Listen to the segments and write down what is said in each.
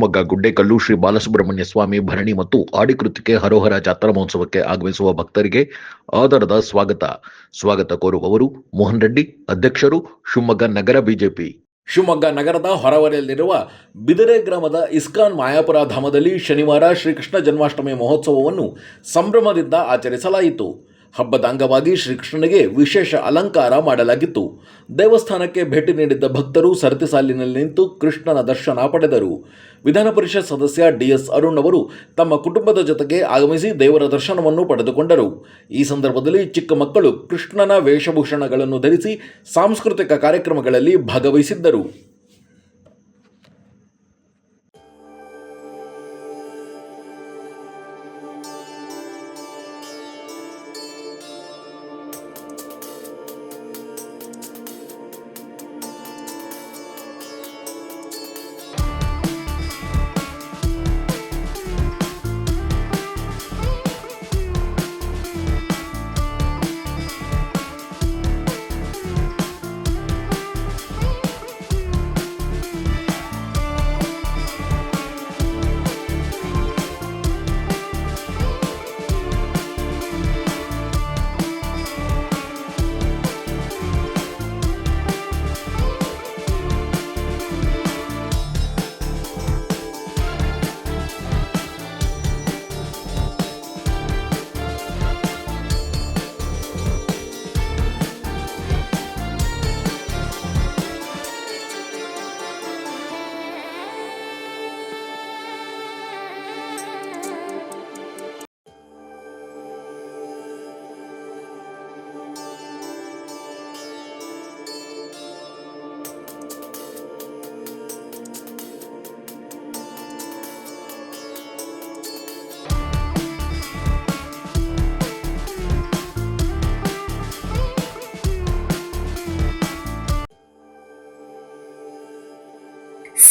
ಶಿವಮೊಗ್ಗ, ಗುಡ್ಡೇಕಲ್ಲು, ಶ್ರೀ ಬಾಲಸುಬ್ರಹ್ಮಣ್ಯ ಸ್ವಾಮಿ ಭರಣಿ ಮತ್ತು ಆಡಿಕೃತಿಕೆ ಹರೋಹರ ಜಾತ್ರಾ ಮಹೋತ್ಸವಕ್ಕೆ ಆಗಮಿಸುವ ಭಕ್ತರಿಗೆ ಆಧಾರದ ಸ್ವಾಗತ. ಸ್ವಾಗತ ಕೋರುವವರು ಮೋಹನ್ ರೆಡ್ಡಿ, ಅಧ್ಯಕ್ಷರು ಶಿವಮೊಗ್ಗ ನಗರ ಬಿಜೆಪಿ. ಶಿವಮೊಗ್ಗ ನಗರದ ಹೊರವರೆಯಲ್ಲಿರುವ ಬಿದರೆ ಗ್ರಾಮದ ಇಸ್ಕಾನ್ ಮಾಯಾಪುರ ಧಾಮದಲ್ಲಿ ಶನಿವಾರ ಶ್ರೀಕೃಷ್ಣ ಜನ್ಮಾಷ್ಟಮಿ ಮಹೋತ್ಸವವನ್ನು ಸಂಭ್ರಮದಿಂದ ಆಚರಿಸಲಾಯಿತು. ಹಬ್ಬದ ಅಂಗವಾಗಿ ಶ್ರೀಕೃಷ್ಣನಿಗೆ ವಿಶೇಷ ಅಲಂಕಾರ ಮಾಡಲಾಗಿತ್ತು. ದೇವಸ್ಥಾನಕ್ಕೆ ಭೇಟಿ ನೀಡಿದ್ದ ಭಕ್ತರು ಸರತಿ ಸಾಲಿನಲ್ಲಿ ನಿಂತು ಕೃಷ್ಣನ ದರ್ಶನ ಪಡೆದರು. ವಿಧಾನ ಪರಿಷತ್ ಸದಸ್ಯ ಡಿಎಸ್ ಅರುಣ್ ಅವರು ತಮ್ಮ ಕುಟುಂಬದ ಜೊತೆಗೆ ಆಗಮಿಸಿ ದೇವರ ದರ್ಶನವನ್ನು ಪಡೆದುಕೊಂಡರು. ಈ ಸಂದರ್ಭದಲ್ಲಿ ಚಿಕ್ಕ ಮಕ್ಕಳು ಕೃಷ್ಣನ ವೇಷಭೂಷಣಗಳನ್ನು ಧರಿಸಿ ಸಾಂಸ್ಕೃತಿಕ ಕಾರ್ಯಕ್ರಮಗಳಲ್ಲಿ ಭಾಗವಹಿಸಿದ್ದರು.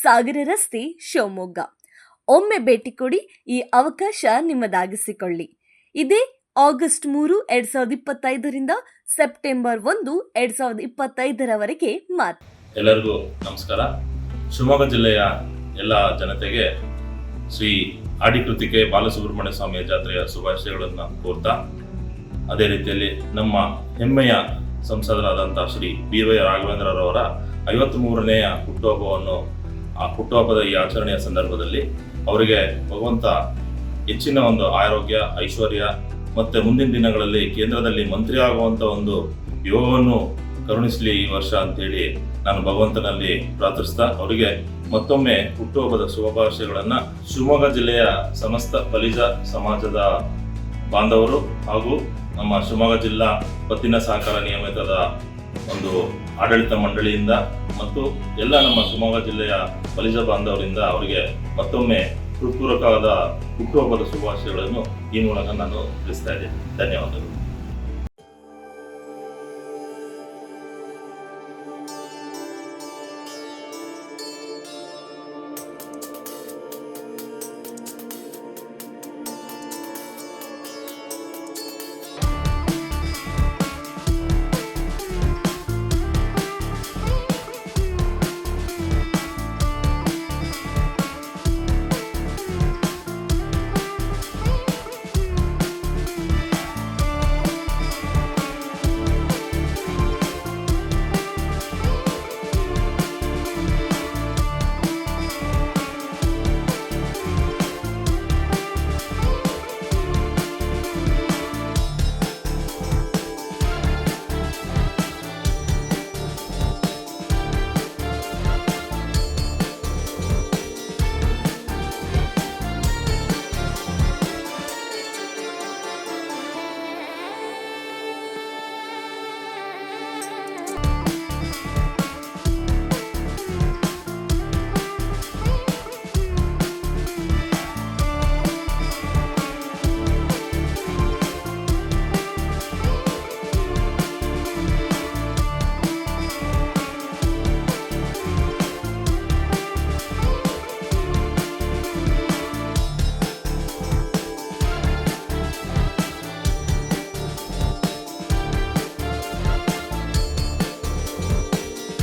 ಸಾಗರ ರಸ್ತೆ, ಶಿವಮೊಗ್ಗ. ಒಮ್ಮೆ ಭೇಟಿ ಕೊಡಿ, ಈ ಅವಕಾಶ ನಿಮ್ಮದಾಗಿಸಿಕೊಳ್ಳಿ. ಇದೇ ಆಗಸ್ಟ್ ಮೂರು, ಎರಡ್ ಸಾವಿರದ ಇಪ್ಪತ್ತೈದರಿಂದ ಸೆಪ್ಟೆಂಬರ್ ಒಂದು, ಎರಡ್ ಸಾವಿರದ ಇಪ್ಪತ್ತೈದರವರೆಗೆ ಮಾತು. ಎಲ್ಲರಿಗೂ ನಮಸ್ಕಾರ. ಶಿವಮೊಗ್ಗ ಜಿಲ್ಲೆಯ ಎಲ್ಲ ಜನತೆಗೆ ಶ್ರೀ ಆಡಿಕೃತಿಕೆ ಬಾಲಸುಬ್ರಹ್ಮಣ್ಯ ಸ್ವಾಮಿಯ ಜಾತ್ರೆಯ ಶುಭಾಶಯಗಳನ್ನು ಕೋರ್ತಾ, ಅದೇ ರೀತಿಯಲ್ಲಿ ನಮ್ಮ ಹೆಮ್ಮೆಯ ಸಂಸದರಾದಂಥ ಶ್ರೀ ಬಿ ವೈ ರಾಘವೇಂದ್ರರವರ ಐವತ್ತ್ ಮೂರನೆಯ ಹುಟ್ಟುಹಬ್ಬವನ್ನು ಆ ಹುಟ್ಟುಹಬ್ಬದ ಈ ಆಚರಣೆಯ ಸಂದರ್ಭದಲ್ಲಿ ಅವರಿಗೆ ಭಗವಂತ ಹೆಚ್ಚಿನ ಒಂದು ಆರೋಗ್ಯ, ಐಶ್ವರ್ಯ ಮತ್ತೆ ಮುಂದಿನ ದಿನಗಳಲ್ಲಿ ಕೇಂದ್ರದಲ್ಲಿ ಮಂತ್ರಿ ಆಗುವಂತ ಒಂದು ಯೋಗವನ್ನು ಕರುಣಿಸಲಿ ಈ ವರ್ಷ ಅಂತೇಳಿ ನಾನು ಭಗವಂತನಲ್ಲಿ ಪ್ರಾರ್ಥಿಸ್ತಾ ಅವರಿಗೆ ಮತ್ತೊಮ್ಮೆ ಹುಟ್ಟುಹಬ್ಬದ ಶುಭಾಶಯಗಳನ್ನ ಶಿವಮೊಗ್ಗ ಜಿಲ್ಲೆಯ ಸಮಸ್ತ ಬಲಿಜ ಸಮಾಜದ ಬಾಂಧವರು ಹಾಗೂ ನಮ್ಮ ಶಿವಮೊಗ್ಗ ಜಿಲ್ಲಾ ಪತ್ತಿನ ಸಹಕಾರ ನಿಯಮಿತದ ಒಂದು ಆಡಳಿತ ಮಂಡಳಿಯಿಂದ ಮತ್ತು ಎಲ್ಲ ನಮ್ಮ ಶಿವಮೊಗ್ಗ ಜಿಲ್ಲೆಯ ಬಲಿಜ ಬಾಂಧವರಿಂದ ಅವರಿಗೆ ಮತ್ತೊಮ್ಮೆ ಹೃತ್ಪೂರ್ವಕವಾದ ಹುಟ್ಟುಹಬ್ಬದ ಶುಭಾಶಯಗಳನ್ನು ಈ ಮೂಲಕ ನಾನು ತಿಳಿಸ್ತಾ ಇದ್ದೇನೆ. ಧನ್ಯವಾದಗಳು.